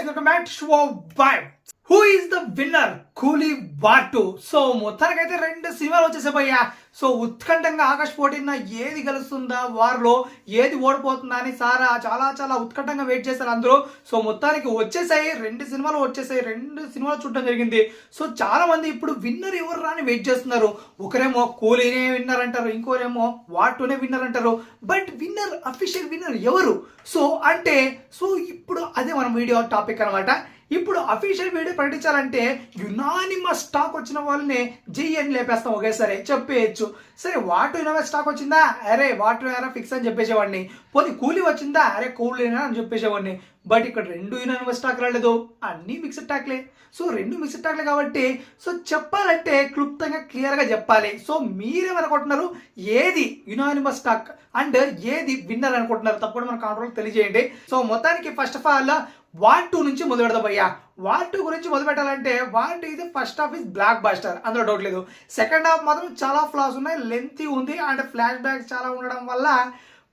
guys, welcome back to Schwo Vibe. Who is the winner Coolie War two so మొత్తానికైతే రెండు సినిమాలు వచ్చేసాయ్యా so ఉత్కంఠంగా Akash పోటీన ఏది గెలుస్తుందా వార్లో ఏది ఓడిపోతుందా అని సారా చాలా చాలా ఉత్కంఠంగా వెయిట్ చేశారు అందరూ. సో మొత్తానికి వచ్చేసాయి రెండు సినిమాలు వచ్చేసాయి రెండు సినిమాలు చూడటం జరిగింది. సో చాలా మంది ఇప్పుడు విన్నర్ ఎవరు రాని వెయిట్ చేస్తున్నారు. ఒకరేమో కూలీనే విన్నర్ అంటారు ఇంకోరేమో వార్ టూనే విన్నర్ అంటారు. బట్ విన్నర్ అఫీషియల్ విన్నర్ ఎవరు? సో అంటే సో ఇప్పుడు అదే మన వీడియో టాపిక్ అనమాట ఇప్పుడు అఫీషియల్ వీడియో ప్రకటించాలంటే యునానిమస్ స్టాక్ వచ్చిన వాళ్ళని జీ అని లేపేస్తాం ఒకేసారి. చెప్పేయచ్చు. సరే వాటు యునానిమస్ స్టాక్ వచ్చిందా? అరే వాటు ఎరా ఫిక్స్ అని చెప్పేసేవాడిని. పోనీ కూలీ వచ్చిందా? అరే కూలీనా అని చెప్పేసేవాడిని. బట్ ఇక్కడ రెండు యునానిమస్ స్టాక్ రాలేదు. అన్ని మిక్స్డ్ స్టాక్లే సో రెండు మిక్స్డ్ స్టాక్లే కాబట్టి సో చెప్పాలంటే క్లుప్తంగా క్లియర్గా చెప్పాలి. సో మీరేమనుకుంటున్నారు? ఏది యునానిమస్ స్టాక్ అండ్ ఏది విన్నర్ అనుకుంటున్నారు తప్పకుండా మన కాంట్రోల్ తెలియజేయండి. సో మొత్తానికి first of all War two నుంచి మొదలు పెడదాం వార్ టూ గురించి మొదలు పెట్టాలంటే వార్ టూ ఇది first half is blockbuster అందులో డౌట్ లేదు. సెకండ్ హాఫ్ మాత్రం చాలా ఫ్లాస్ ఉన్నాయి లెంతీ ఉంది అండ్ ఫ్లాష్ బ్యాక్ చాలా ఉండడం వల్ల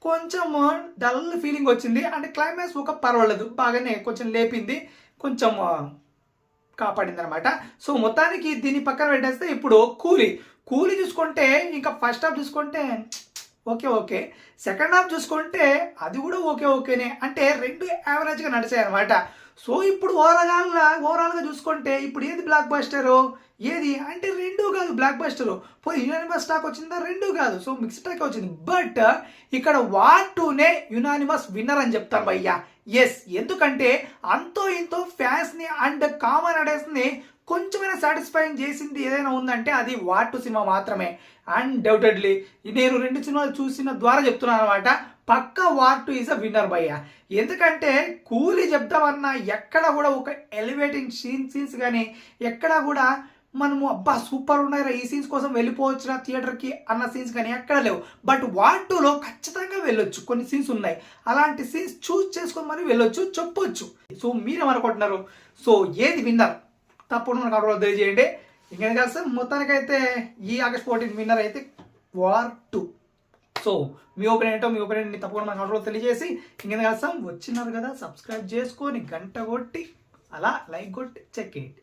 కొంచెం డల్ ఫీలింగ్ వచ్చింది అండ్ క్లైమాక్స్ ఒక పర్వాలేదు. బాగానే కొంచెం లేపింది కొంచెం కాపాడింది అనమాట సో మొత్తానికి దీన్ని పక్కన పెట్టేస్తే ఇప్పుడు కూలీ. కూలీ చూసుకుంటే ఇంకా ఫస్ట్ హాఫ్ చూసుకుంటే ఓకే ఓకే. సెకండ్ హాఫ్ చూసుకుంటే అది కూడా ఓకే ఓకేనే. అంటే రెండు యావరేజ్గా నడిచాయి అనమాట సో ఇప్పుడు ఓవరాల్ ఓవరాల్గా చూసుకుంటే ఇప్పుడు ఏది బ్లాక్ బస్టరు? ఏది? అంటే రెండు కాదు బ్లాక్ బస్టరు. పోయి యునానిమస్ స్టాక్ వచ్చిందా? రెండు కాదు. సో మిక్స్ స్టాక్ వచ్చింది. బట్ ఇక్కడ వార్ టూనే యునానిమస్ విన్నర్ అని చెప్తాను భయ్యా. ఎస్ ఎందుకంటే అంతో ఇంతో ఫ్యాన్స్ని అండ్ కామన్ అడేస్ని కొంచెమైనా సాటిస్ఫైయింగ్ చేసింది ఏదైనా ఉందంటే అది వార్ సినిమా మాత్రమే. అన్డౌటెడ్లీ నేను రెండు సినిమాలు చూసిన ద్వారా చెప్తున్నాను అనమాట. పక్క వార్ ఈజ్ అ విన్నర్ భయ్య. ఎందుకంటే కూలీ చెప్తామన్నా ఎక్కడ కూడా ఒక ఎలివేటింగ్ సీన్ సీన్స్ కానీ ఎక్కడ కూడా మనము అబ్బా సూపర్ ఉన్నాయిరా ఈ సీన్స్ కోసం వెళ్ళిపోవచ్చురా థియేటర్కి అన్న సీన్స్ కానీ ఎక్కడ లేవు. బట్ వార్ ఖచ్చితంగా వెళ్ళొచ్చు. కొన్ని సీన్స్ ఉన్నాయి. అలాంటి సీన్స్ చూస్ చేసుకొని మరి వెళ్ళొచ్చు చెప్పొచ్చు. సో మీరేమనుకుంటున్నారు? సో ఏది విన్నర్ తప్పుడు మనకు అక్కడ తెలియజేయండి. ఇంకేం కాదు సార్ మొత్తానికైతే ఈ ఆగస్ట్ ఫోర్టీన్ విన్నర్ అయితే వార్ టూ సో మీ ఒపీనియన్ ఏంటో మీ ఒపీనియన్ తప్పకుండా మనకు అక్కడ తెలియజేసి ఇంకేం కాదు సార్ వచ్చినారు కదా సబ్స్క్రైబ్ చేసుకొని గంట కొట్టి అలా లైక్ కొట్టి చెక్ చేయండి